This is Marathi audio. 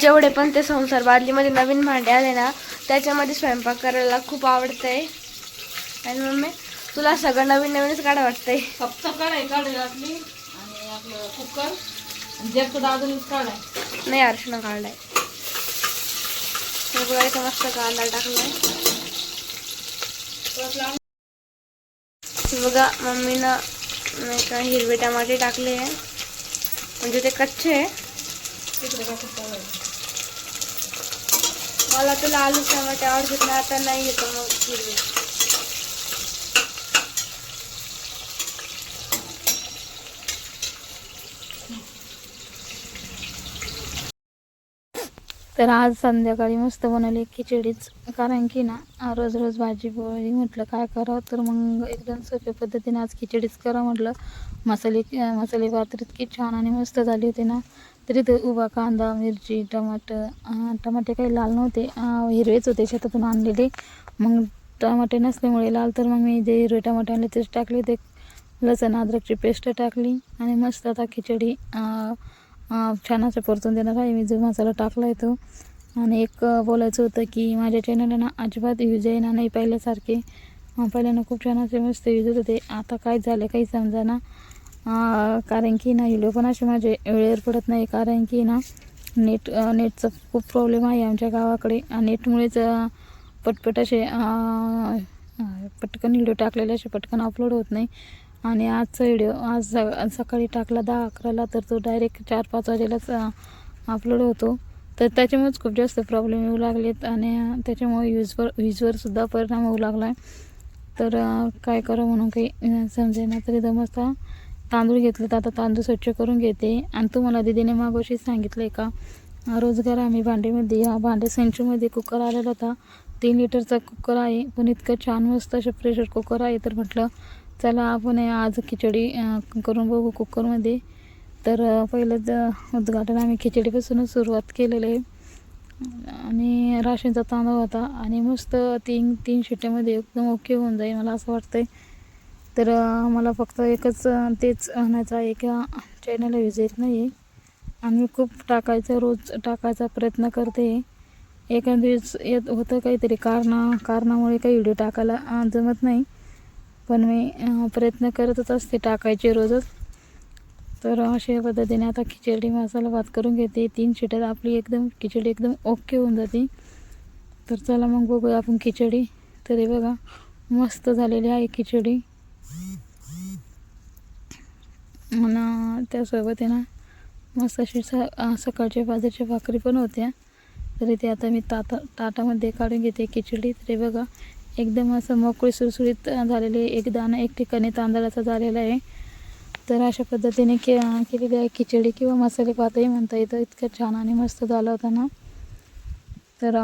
जेवढे पण ते संसार बादलीमध्ये नवीन भांडे आले ना त्याच्यामध्ये स्वयंपाक करायला खूप आवडतंय आणि मम्मी तुला सगळं नवीन नवीनच काढा वाटतंय. फक्त कढाई काढायला लागली आणि आपलं कुकर. जास्त दादूनच काढाय. नाही अर्शना काढलाय इथं मस्त कांदा टाकलाय. बघा मम्मीनं नाही का हिरवे टमाटे टाकले आहे. म्हणजे ते कच्चे आहे? मला तुला आलू टमाटे आवडतात ना आता नाही येतो मग हिरवे. तर आज संध्याकाळी मस्त बनवली खिचडीच कारण की ना रोज रोज भाजी पोळी म्हटलं काय करावं तर मग एकदम सोप्या पद्धतीने आज खिचडीच करा म्हटलं. मसाले मसाले भात इतकी छान आणि मस्त झाली होती ना. तरी ते उभा कांदा मिरची टमाटर टमाटे काही लाल नव्हते. हिरवेच होते शेतातून आणलेले. मग टमाटे नसल्यामुळे लाल तर मग मी जे हिरवे टमाटे आणले तेच टाकले ते लसण अद्रकची पेस्ट टाकली आणि मस्त आता खिचडी छान असं परतून देणार आहे. मी जो मसाला टाकला आहे तो. आणि एक बोलायचं होतं की माझ्या चॅनलला ना अजिबात यूज आहे ना नाही पहिल्यासारखे. पहिल्यानं खूप छान असे मस्त यूज होते. आता काय झालं काही समजा ना. कारण की ना व्हिडिओ पण असे माझे वेळेवर पडत नाही कारण की ना नेट नेटचा खूप प्रॉब्लेम आहे आमच्या गावाकडे. नेटमुळेच पटपट असे पटकन व्हिडिओ टाकलेले असे पटकन अपलोड होत नाही. आणि आजचा व्हिडिओ आज स- सकाळी टाकला दहा अकराला तर तो डायरेक्ट चार पाच वाजेलाच अपलोड होतो. तर त्याच्यामुळेच खूप जास्त प्रॉब्लेम येऊ लागलेत आणि त्याच्यामुळे यूजवर यूजवरसुद्धा परिणाम होऊ लागला आहे तर काय करा म्हणून काही समजेना तरी मस्त तांदूळ घेतले तर आता तांदूळ स्वच्छ करून घेते. आणि तुम्हाला दिदीने मागोशी सांगितलं आहे का रोजगार आम्ही भांडेमध्ये हा भांडे सेंचूमध्ये कुकर आलेला होता. तीन लिटरचा कुकर आहे पण इतकं छान मस्त असं प्रेशर कुकर आहे. तर म्हटलं चला आपण आज खिचडी करून बघू कुकरमध्ये. तर अं, पहिलंच उद्घाटन आम्ही खिचडीपासूनच सुरुवात केलेलं आहे. आणि राशनचा तांदूळ होता. आणि मस्त तीन तीन शिट्ट्यामध्ये एकदम ओके होऊन जाईल मला असं वाटतं आहे तर मला फक्त एकच तेच आणायचं आहे चॅनलला व्ह्यूज येत नाही आहे आणि खूप टाकायचं रोज टाकायचा प्रयत्न करते. एखाद्या दिवस येत होतं काहीतरी कारणा कारणामुळे काही व्हिडिओ टाकायला जमत नाही. पण मी प्रयत्न करतच असते टाकायचे रोजच. तर अशा पद्धतीने आता खिचडी मसाला भात करून घेते. तीन शिट्यात आपली एकदम खिचडी एकदम ओके होऊन जाते. तर चला मग बघूया आपण खिचडी. तरी बघा मस्त झालेली आहे खिचडी. म्हणा त्यासोबत आहे ना मस्त अशी स सकाळच्या बाजरीच्या भाकरी पण होत्या. तरी ते आता मी ताटा ताटामध्ये काढून घेते खिचडी. तरी बघा एकदम असं मोकळी सुरसुरीत झालेली आहे. एक दाणा एक ठिकाणी तांदळाचा झालेला आहे. तर अशा पद्धतीने के केलेली आहे खिचडी किंवा मसाले भातही म्हणता येतं. इतकं छान आणि मस्त झालं होतं ना. तर